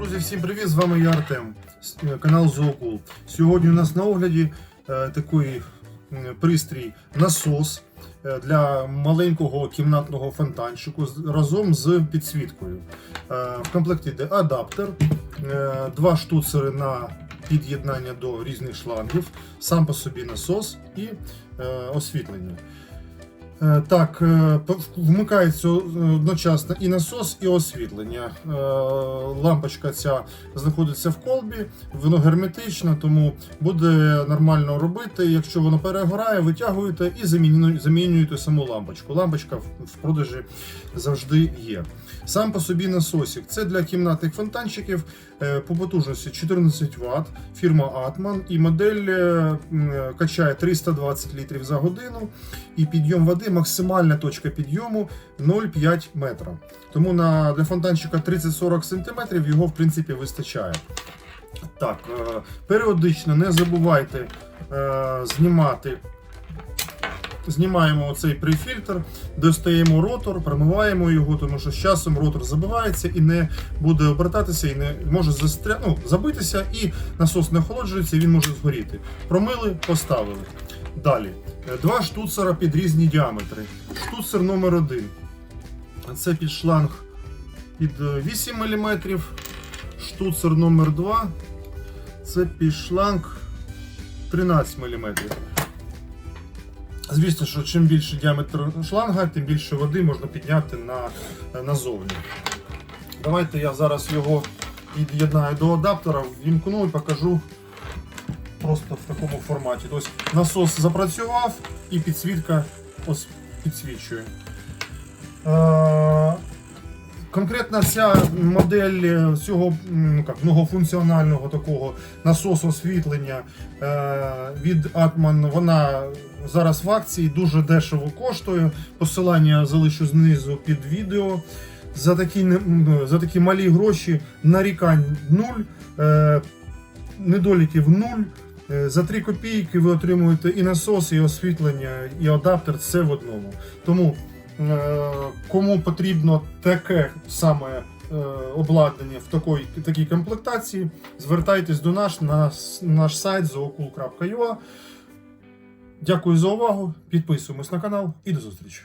всім привіт! З вами я Артем, е, канал Зоокул. Сьогодні у нас на огляді е, такий пристрій насос е, для маленького кімнатного фонтанчику разом з підсвіткою. В комплекті йде адаптер, два штуцери на під'єднання до різних шлангів, сам по собі насос і освітлення. Е, Так, е, вмикається е, одночасно і насос, і освітлення. Лампочка ця знаходиться в колбі, воно герметично, тому буде нормально робити. Якщо воно перегорає, витягуєте і замінюєте саму лампочку. Лампочка в продажі завжди є. Сам по собі насосик це для кімнатних фонтанчиків по потужності 14 Вт, фірма Atman, і модель качає 320 літрів за годину, і підйом води, максимальна точка підйому 0,5 метра. Тому на, для фонтанчика 30-40 см його в принципі вистачає. Так, е, періодично не забувайте е, знімати. Знімаємо оцей префільтр, достаємо ротор, промиваємо його, тому що з часом ротор забивається і не буде обертатися, і не може застря... ну, забитися, і насос не охолоджується, і він може згоріти. Промили, поставили. Далі. Е, Два штуцера під різні діаметри. Штуцер номер 1 Це під шланг під е, 8 мм. Штуцер номер 2 Це під шланг 13 мм. Звісно, що чим більше діаметр шланга, тим більше води можна підняти на, назовні. Давайте я зараз його під'єднаю до адаптера, вімкну і покажу просто в такому форматі. Тобто насос запрацював і підсвітка підсвічує. Е, Конкретно ця модель е, цього ну, як, многофункціонального такого насосу освітлення е, від Atman, вона зараз в акції дуже дешево коштує. Посилання залишу знизу під відео. За такі, за такі малі гроші нарікань нуль, е, недоліків нуль. Е, За 3 копійки ви отримуєте і насос, і освітлення, і адаптер все в одному. Тому е, кому потрібно таке саме е, обладнання в такій, такій комплектації, звертайтесь до нас на наш сайт zookul.ua. Дякую за увагу. Підписуємось на канал і до зустрічі.